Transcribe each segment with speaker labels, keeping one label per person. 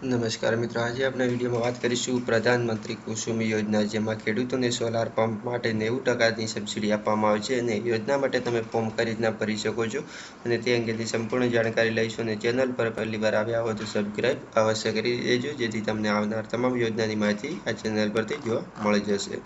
Speaker 1: નમસ્કાર મિત્રો, આજે આપણે વિડીયોમાં વાત કરીશું પ્રધાનમંત્રી કુસુમ યોજના, જેમાં ખેડૂતોને સોલાર પંપ માટે નેવું ટકાની સબસિડી આપવામાં આવે છે અને યોજના માટે તમે ફોર્મ કઈ રીતના ભરી શકો છો અને તે અંગેની સંપૂર્ણ જાણકારી લઈશું અને ચેનલ પર પહેલી વાર આવ્યા હો તો સબસ્ક્રાઈબ અવશ્ય કરી દેજો, જેથી તમને આવનાર તમામ યોજનાની માહિતી આ ચેનલ પરથી જોવા મળી જશે.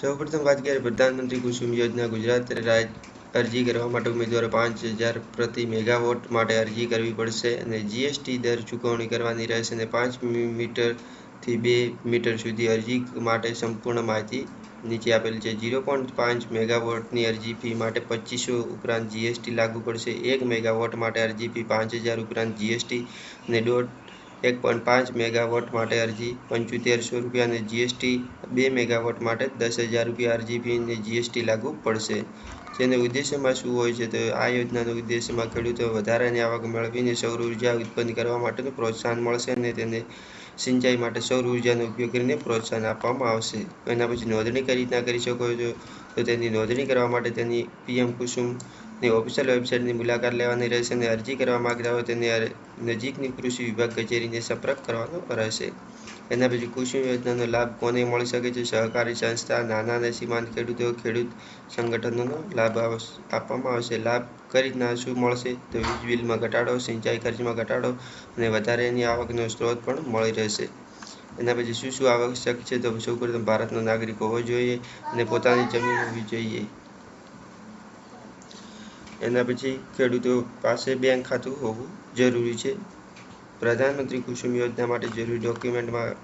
Speaker 1: સૌપ્રથમ વાત કરીએ, પ્રધાનમંત્રી કુસુમ યોજના ગુજરાત રાજ્ય અરજી કરવા માટે ઉમેદવારો પાંચ હજાર પ્રતિ મેગાવોટ માટે અરજી કરવી પડશે અને જીએસટી દર ચૂકવણી કરવાની રહેશે અને પાંચ મીટરથી બે મીટર સુધી અરજી માટે સંપૂર્ણ માહિતી નીચે આપેલ છે. ઝીરો પોઈન્ટ પાંચ મેગાવોટની અરજી ફી માટે પચીસો ઉપરાંત જીએસટી લાગુ પડશે. એક મેગાવોટ માટે અરજી ફી પાંચ હજાર ઉપરાંત જીએસટી અને દોઢ એક પોઈન્ટ પાંચ મેગાવોટ માટે અરજી, પંચોતેરસો રૂપિયા અને જીએસટી બે મેગાવોટ માટે દસ હજાર રૂપિયા અરજી ફી અને જીએસટી લાગુ પડશે. જેને ઉદ્દેશ્યમાં શું હોય છે તો આ યોજનાનો ઉદ્દેશ્યમાં ખેડૂતો વધારાની આવક મેળવીને સૌર ઊર્જા ઉત્પન્ન કરવા માટેનું પ્રોત્સાહન મળશે અને તેને સિંચાઈ માટે સૌર ઉર્જાનો ઉપયોગ કરીને પ્રોત્સાહન આપવામાં આવશે. એના પછી નોંધણી કઈ રીતના કરી શકો છો? તો તેની નોંધણી કરવા માટે તેની પીએમ કુસુમની ઓફિશિયલ વેબસાઇટની મુલાકાત લેવાની રહેશે અને અરજી કરવા માગતા હોય તેને નજીકની કૃષિ વિભાગ કચેરીને સંપર્ક કરવાનો રહેશે. એના પછી કૃષિ યોજનાનો લાભ કોને મળી શકે છે? સહકારી સંસ્થા નાના અને સીમાંત ખેડૂતો, ખેડૂત સંગઠનોનો લાભ આપવામાં આવશે. લાભ કઈ રીતના શું મળશે? તો વીજ બિલમાં ઘટાડો, સિંચાઈ ખર્ચમાં ઘટાડો અને વધારેની આવકનો સ્ત્રોત પણ મળી રહેશે. એના પછી શું શું આવશ્યક છે? તો સૌ પ્રથમ ભારતનો નાગરિક હોવો જોઈએ અને પોતાની જમીન હોવી જોઈએ. એના પછી ખેડૂતો પાસે બેંક ખાતું હોવું જરૂરી છે. પ્રધાનમંત્રી કુસુમ યોજના માટે જરૂરી ડોક્યુમેન્ટમાં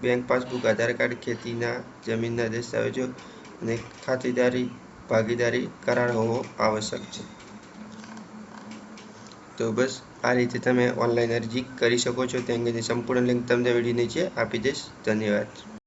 Speaker 1: બેંક પાસબુક, આધાર કાર્ડ, ખેતીના જમીનના દસ્તાવેજો અને ખાતેદારી, ભાગીદારી કરાર હોવો આવશ્યક છે. તો બસ, આ રીતે તમે ઓનલાઈન અરજી કરી શકો છો. તે અંગેની સંપૂર્ણ લિંક તમને વીડિયો નીચે આપી દઈશ. ધન્યવાદ.